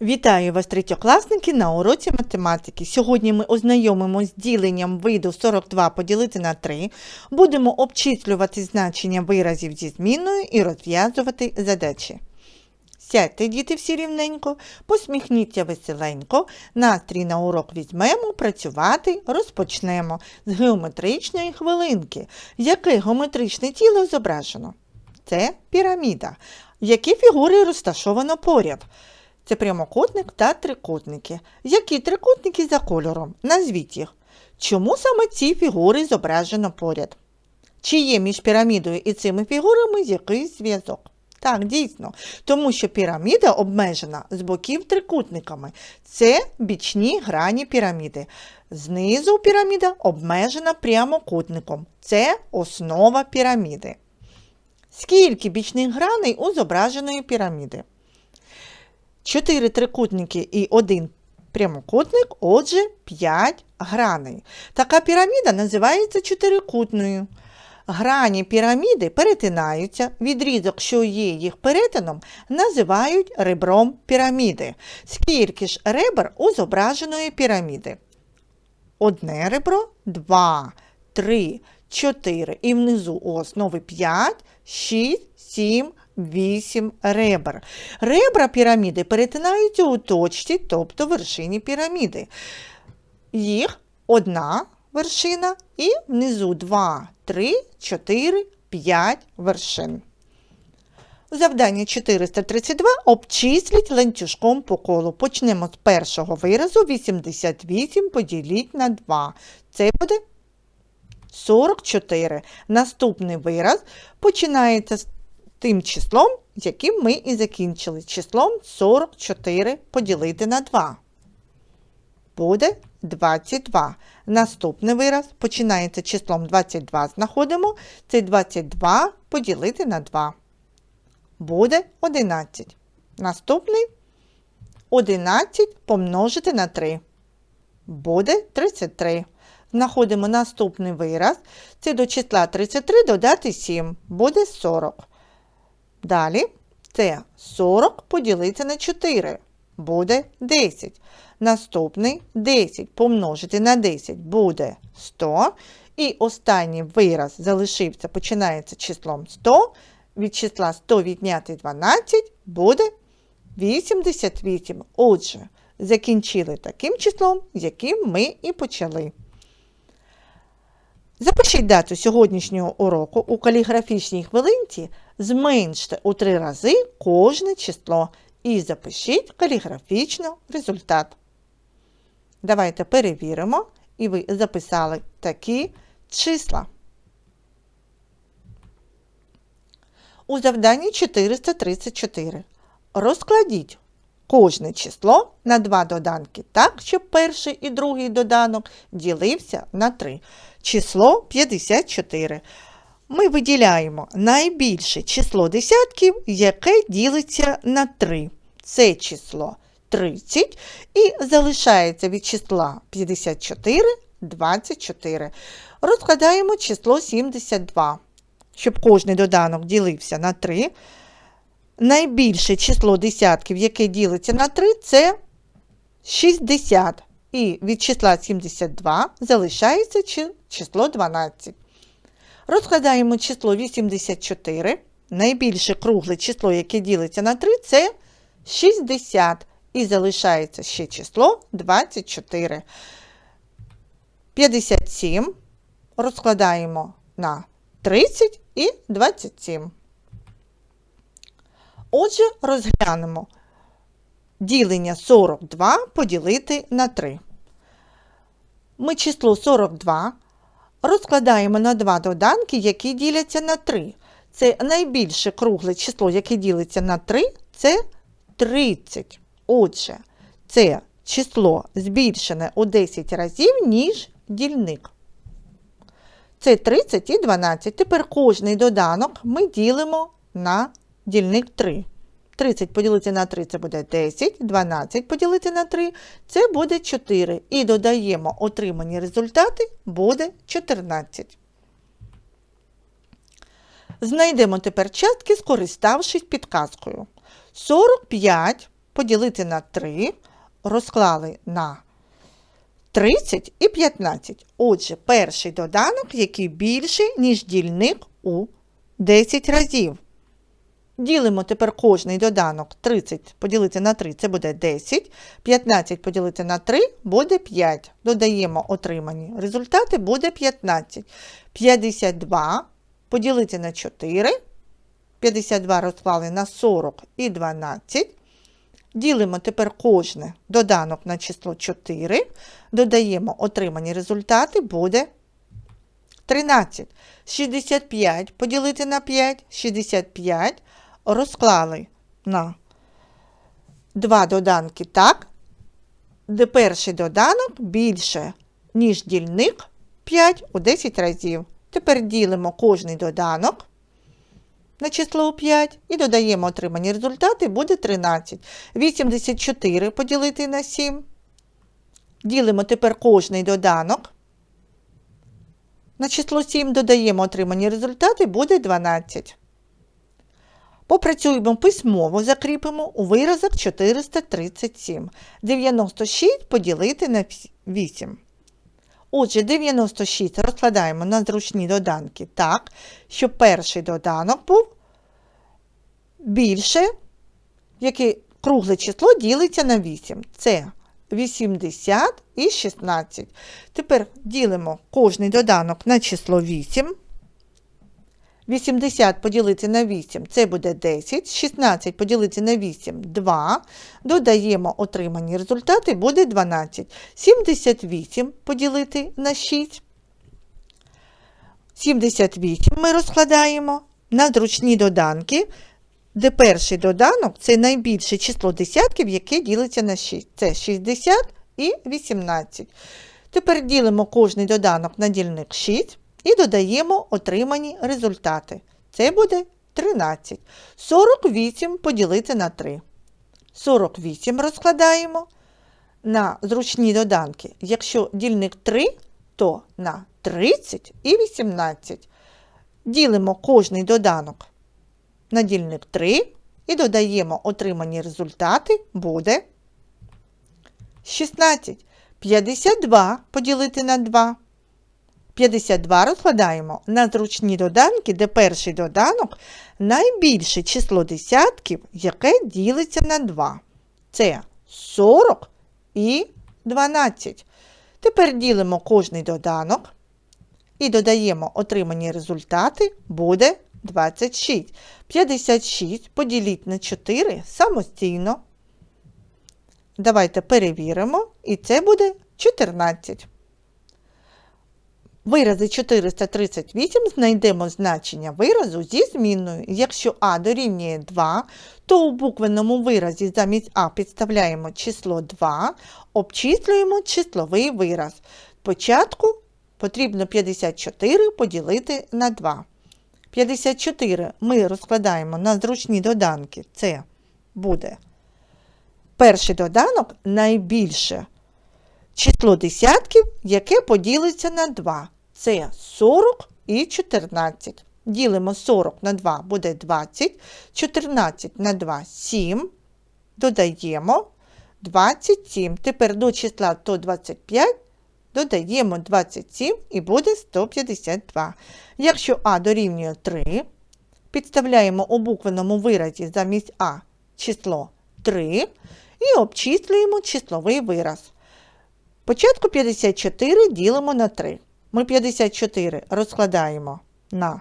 Вітаю вас, третьокласники, на уроці математики. Сьогодні ми ознайомимося з діленням виду 42 поділити на 3, будемо обчислювати значення виразів зі зміною і розв'язувати задачі. Сядьте, діти, всі рівненько, посміхніться веселенько, настрій на урок візьмемо, працювати розпочнемо з геометричної хвилинки. Яке геометричне тіло зображено? Це піраміда. Які фігури розташовано поряд? Це прямокутник та трикутники. Які трикутники за кольором? Назвіть їх. Чому саме ці фігури зображено поряд? Чи є між пірамідою і цими фігурами якийсь зв'язок? Так, дійсно, тому що піраміда обмежена з боків трикутниками. Це бічні грані піраміди. Знизу піраміда обмежена прямокутником. Це основа піраміди. Скільки бічних граней у зображеної піраміди? Чотири трикутники і один прямокутник, отже, 5 граней. Така піраміда називається чотирикутною. Грані піраміди перетинаються, відрізок, що є їх перетином, називають ребром піраміди. Скільки ж ребер у зображеної піраміди? Одне ребро, два, три, чотири. І внизу у основи 5, 6, 7, 8 ребер. Ребра піраміди перетинаються у точці, тобто вершині піраміди. Їх одна вершина і внизу 2, 3, 4, 5 вершин. Завдання 432 обчисліть ланцюжком по колу. Почнемо з першого виразу 88 поділіть на 2. Це буде 44. Наступний вираз починається з тим числом, яким ми і закінчили. Числом 44 поділити на 2. Буде 22. Наступний вираз починається числом 22. Знаходимо. Це 22 поділити на 2. Буде 11. Наступний 11 помножити на 3. Буде 33. Знаходимо наступний вираз. Це до числа 33 додати 7. Буде 40. Далі це 40 поділити на 4. Буде 10. Наступний 10 помножити на 10 буде 100. І останній вираз залишився, починається числом 100. Від числа 100 відняти 12 буде 88. Отже, закінчили таким числом, яким ми і почали. Запишіть дату сьогоднішнього уроку у каліграфічній хвилинці, зменште у три рази кожне число і запишіть каліграфічно результат. Давайте перевіримо, і ви записали такі числа. У завданні 434 розкладіть кожне число на два доданки так, щоб перший і другий доданок ділився на 3. Число 54. Ми виділяємо найбільше число десятків, яке ділиться на 3. Це число 30 і залишається від числа 54 24. Розкладаємо число 72. Щоб кожний доданок ділився на 3. Найбільше число десятків, яке ділиться на 3, це 60. І від числа 72 залишається число 12. Розкладаємо число 84. Найбільше кругле число, яке ділиться на 3, це 60. І залишається ще число 24. 57 розкладаємо на 30 і 27. Отже, розглянемо ділення 42 поділити на 3. Ми число 42 розкладаємо на два доданки, які діляться на 3. Це найбільше кругле число, яке ділиться на 3, це 30. Отже, це число збільшене у 10 разів, ніж дільник. Це 30 і 12. Тепер кожний доданок ми ділимо на дільник 3. 30 поділити на 3 це буде 10, 12 поділити на 3 це буде 4. І додаємо отримані результати буде 14. Знайдемо тепер частки, скориставшись підказкою. 45 поділити на 3, розклали на 30 і 15. Отже, перший доданок, який більший, ніж дільник у 10 разів. Ділимо тепер кожний доданок 30 поділити на 3 це буде 10, 15 поділити на 3 буде 5. Додаємо отримані результати буде 15. 52 поділити на 4, 52 розклали на 40 і 12. Ділимо тепер кожне доданок на число 4, додаємо отримані результати, буде 13. 65 поділити на 5, 65 розклали на два доданки так, де перший доданок більше, ніж дільник 5 у 10 разів. Тепер ділимо кожний доданок на число 5 і додаємо отримані результати, буде 13. 84 поділити на 7. Ділимо тепер кожний доданок. На число 7 додаємо отримані результати, буде 12. Попрацюємо письмово, закріпимо у виразок 437. 96 поділити на 8. Отже, 96 розкладаємо на зручні доданки так, щоб перший доданок був більше, яке кругле число ділиться на 8. Це 80 і 16. Тепер ділимо кожний доданок на число 8. 80 поділити на 8 це буде 10, 16 поділити на 8 2. Додаємо отримані результати, буде 12. 78 поділити на 6. 78 ми розкладаємо на зручні доданки, де перший доданок це найбільше число десятків, яке ділиться на 6. Це 60 і 18. Тепер ділимо кожний доданок на дільник 6 і додаємо отримані результати. Це буде 13. 48 поділити на 3. 48 розкладаємо на зручні доданки. Якщо дільник 3, то на 30 і 18. Ділимо кожний доданок на дільник 3 і додаємо отримані результати, буде 16. 52 поділити на 2. 52 розкладаємо на зручні доданки, де перший доданок найбільше число десятків, яке ділиться на 2. Це 40 і 12. Тепер ділимо кожний доданок і додаємо отримані результати, буде 26. 56 поділіть на 4 самостійно. Давайте перевіримо, і це буде 14. Вирази 438 знайдемо значення виразу зі змінною. Якщо А дорівнює 2, то у буквенному виразі замість А підставляємо число 2, обчислюємо числовий вираз. Спочатку потрібно 54 поділити на 2. 54 ми розкладаємо на зручні доданки. Це буде перший доданок найбільше число десятків, яке поділиться на 2. Це 40 і 14. Ділимо 40 на 2 буде 20, 14 на 2 7. Додаємо 27. Тепер до числа 125 додаємо 27 і буде 152. Якщо А дорівнює 3, підставляємо у буквеному виразі замість А число 3 і обчислюємо числовий вираз. Спочатку 54 ділимо на 3. Ми 54 розкладаємо на,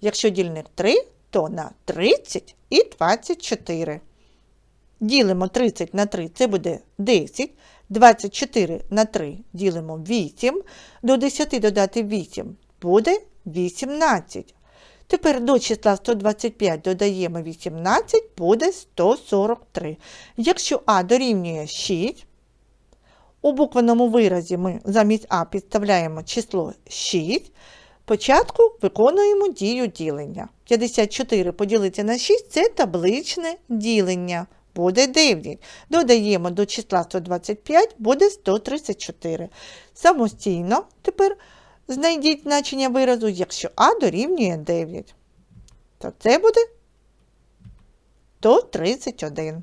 якщо дільник 3, то на 30 і 24. Ділимо 30 на 3, це буде 10. 24 на 3 ділимо 8. До 10 додати 8 буде 18. Тепер до числа 125 додаємо 18, буде 143. Якщо А дорівнює 6, у буквеному виразі ми замість А підставляємо число 6. Спочатку виконуємо дію ділення. 54 поділити на 6 це табличне ділення. Буде 9. Додаємо до числа 125, буде 134. Самостійно тепер знайдіть значення виразу, якщо А дорівнює 9. То це буде 131.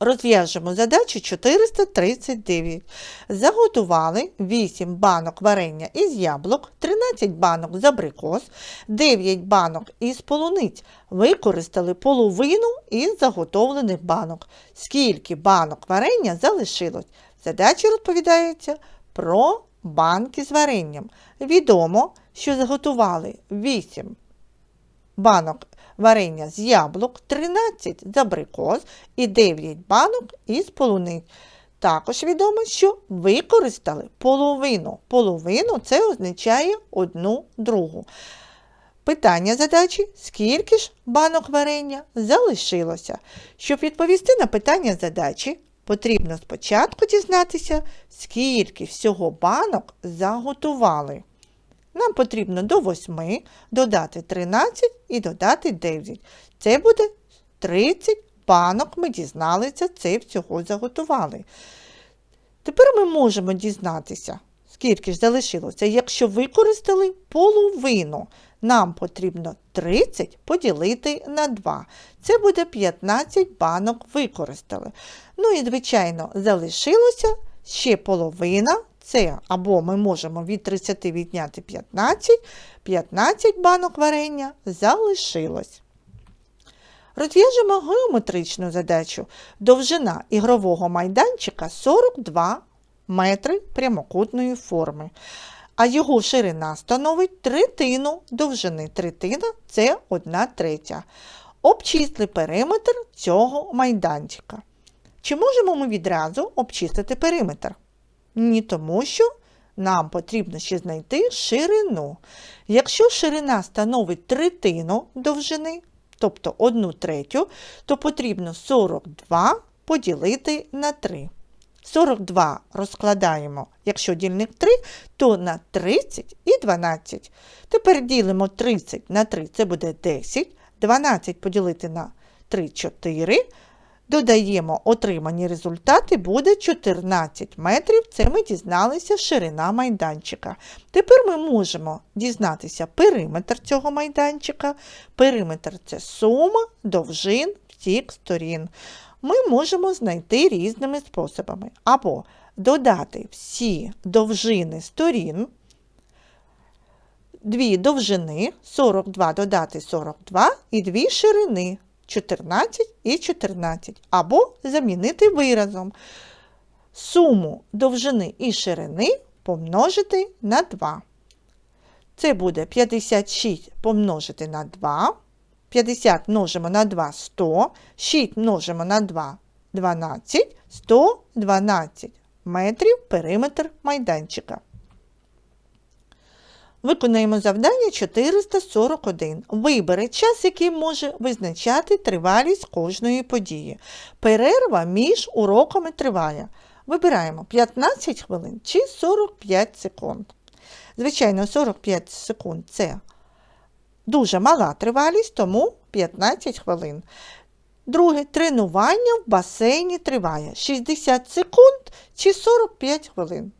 Розв'яжемо задачу 439. Заготували 8 банок варення із яблук, 13 банок з абрикос, 9 банок із полуниць. Використали половину із заготовлених банок. Скільки банок варення залишилось? Задача розповідається про банки з варенням. Відомо, що заготували 8 банок варення з яблук, 13 з абрикос і 9 банок із полуниць. Також відомо, що використали половину. Половину це означає одну другу. Питання задачі: скільки ж банок варення залишилося? Щоб відповісти на питання задачі, потрібно спочатку дізнатися, скільки всього банок заготували. Нам потрібно до 8 додати 13 і додати 9. Це буде 30 банок, ми дізналися, це всього заготували. Тепер ми можемо дізнатися, скільки ж залишилося. Якщо використали половину, нам потрібно 30 поділити на 2. Це буде 15 банок використали. Ну і, звичайно, залишилося ще половина. Це або ми можемо від 30 відняти 15, 15 банок варення залишилось. Розв'яжемо геометричну задачу. Довжина ігрового майданчика 42 метри прямокутної форми, а його ширина становить третину довжини. Третина це 1 третя. Обчисли периметр цього майданчика. Чи можемо ми відразу обчистити периметр? Ні, тому що нам потрібно ще знайти ширину. Якщо ширина становить третину довжини, тобто 1 третю, то потрібно 42 поділити на 3. 42 розкладаємо, якщо дільник 3, то на 30 і 12. Тепер ділимо 30 на 3, це буде 10. 12 поділити на 3 4. Додаємо отримані результати, буде 14 метрів. Це ми дізналися ширина майданчика. Тепер ми можемо дізнатися периметр цього майданчика. Периметр це сума довжин всіх сторін. Ми можемо знайти різними способами. Або додати всі довжини сторін. Дві довжини 42 додати 42 і дві ширини 14 і 14, або замінити виразом суму довжини і ширини помножити на 2. Це буде 56 помножити на 2. 50 множимо на 2 100, 6 множимо на 2 12, 112 метрів периметр майданчика. Виконаємо завдання 441. Вибери час, який може визначати тривалість кожної події. Перерва між уроками триває. Вибираємо 15 хвилин чи 45 секунд. Звичайно, 45 секунд це дуже мала тривалість, тому 15 хвилин. Друге тренування в басейні триває 60 секунд чи 45 хвилин.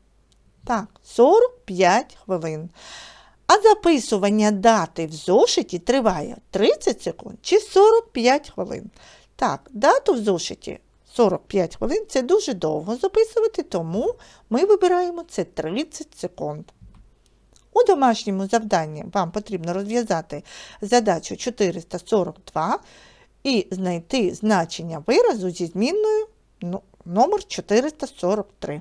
Так, 45 хвилин. А записування дати в зошиті триває 30 секунд чи 45 хвилин. Так, дату в зошиті 45 хвилин це дуже довго записувати, тому ми вибираємо це 30 секунд. У домашньому завданні вам потрібно розв'язати задачу 442 і знайти значення виразу зі змінною ну, номер 443.